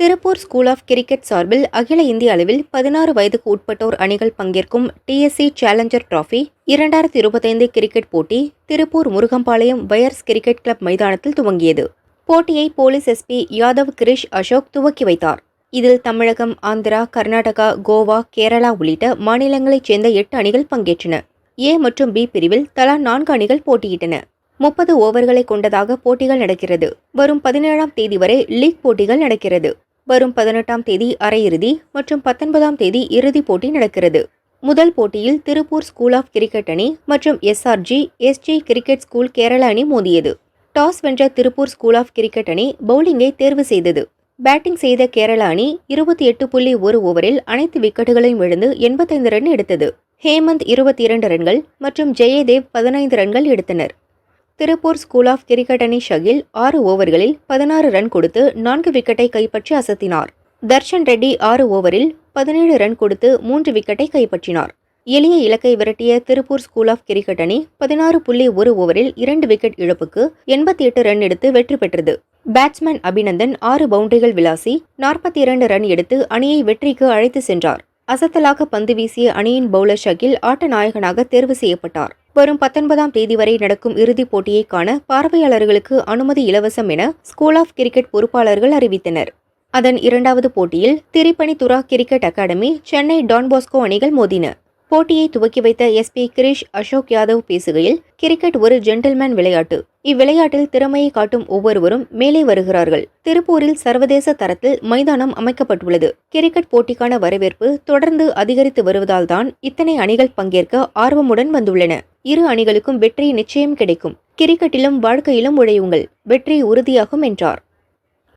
Tiruppur school of cricket சார்பில் அகில இந்திய அளவில் பதினாறு வயதுக்கு உட்பட்டோர் அணிகள் பங்கேற்கும் டிஎஸ்சி சேலஞ்சர் டிராஃபி இரண்டாயிரத்தி இருபத்தைந்து கிரிக்கெட் போட்டி Tiruppur Murugampalayam wires cricket club மைதானத்தில் துவங்கியது. போட்டியை போலீஸ் எஸ்பி யாதவ் கிரிஷ் அசோக் துவக்கி வைத்தார். இதில் தமிழகம் ஆந்திரா கர்நாடகா கோவா கேரளா உள்ளிட்ட மாநிலங்களைச் சேர்ந்த எட்டு அணிகள் பங்கேற்றன. ஏ மற்றும் பி பிரிவில் தலா நான்கு அணிகள் போட்டியிட்டன. முப்பது ஓவர்களை கொண்டதாக போட்டிகள் நடக்கிறது. வரும் பதினேழாம் தேதி வரை லீக் போட்டிகள் நடக்கிறது. வரும் பதினெட்டாம் தேதி அரையிறுதி மற்றும் பத்தொன்பதாம் தேதி இறுதிப் போட்டி நடக்கிறது. முதல் போட்டியில் திருப்பூர் ஸ்கூல் ஆஃப் கிரிக்கெட் அணி மற்றும் SRG SG cricket school Kerala அணி மோதியது. டாஸ் வென்ற திருப்பூர் ஸ்கூல் ஆஃப் கிரிக்கெட் அணி பவுலிங்கை தேர்வு செய்தது. பேட்டிங் செய்த கேரளா அணி இருபத்தி எட்டு புள்ளி ஒரு ஓவரில் அனைத்து விக்கெட்டுகளையும் இழந்து எண்பத்தைந்து ரன் எடுத்தது. ஹேமந்த் இருபத்தி இரண்டு ரன்கள் மற்றும் ஜெயதேவ் பதினைந்து ரன்கள் எடுத்தனர். திருப்பூர் ஸ்கூல் ஆஃப் கிரிக்கெட் அணி ஷகில் ஆறு ஓவர்களில் பதினாறு ரன் கொடுத்து நான்கு விக்கெட்டை கைப்பற்றி அசத்தினார். தர்ஷன் ரெட்டி ஆறு ஓவரில் பதினேழு ரன் கொடுத்து மூன்று விக்கெட்டை கைப்பற்றினார். எளிய இலக்கை விரட்டிய திருப்பூர் ஸ்கூல் ஆஃப் கிரிக்கெட் அணி பதினாறு புள்ளி ஒரு ஓவரில் இரண்டு விக்கெட் இழப்புக்கு எண்பத்தி எட்டு ரன் எடுத்து வெற்றி பெற்றது. பேட்ஸ்மேன் அபிநந்தன் ஆறு பவுண்டரிகள் விளாசி நாற்பத்தி இரண்டு ரன் எடுத்து அணியை வெற்றிக்கு அழைத்து சென்றார். அசத்தலாக பந்து வீசிய அணியின் பவுலர் ஷகில் ஆட்ட நாயகனாக தேர்வு செய்யப்பட்டார். வரும் பத்தொன்பதாம் தேதி வரை நடக்கும் இறுதிப் போட்டியை காண பார்வையாளர்களுக்கு அனுமதி இலவசம் என ஸ்கூல் ஆஃப் கிரிக்கெட் பொறுப்பாளர்கள் அறிவித்தனர். அதன் இரண்டாவது போட்டியில் Tripunithura cricket academy Chennai Don Bosco அணிகள் மோதின. போட்டியை துவக்கி வைத்த எஸ்பி கிரிஷ் அசோக் யாதவ் பேசுகையில் கிரிக்கெட் ஒரு ஜென்டில்மேன் விளையாட்டு. இவ்விளையாட்டில் திறமையை காட்டும் ஒவ்வொருவரும் மேலே வருகிறார்கள். திருப்பூரில் சர்வதேச தரத்தில் மைதானம் அமைக்கப்பட்டுள்ளது. கிரிக்கெட் போட்டிக்கான வரவேற்பு தொடர்ந்து அதிகரித்து வருவதால்தான் இத்தனை அணிகள் பங்கேற்க ஆர்வமுடன் வந்துள்ளன. இரு அணிகளுக்கும் வெற்றி நிச்சயம் கிடைக்கும். கிரிக்கெட்டிலும் வாழ்க்கையிலும் உழையுங்கள். வெற்றி உறுதியாகும் என்றார்.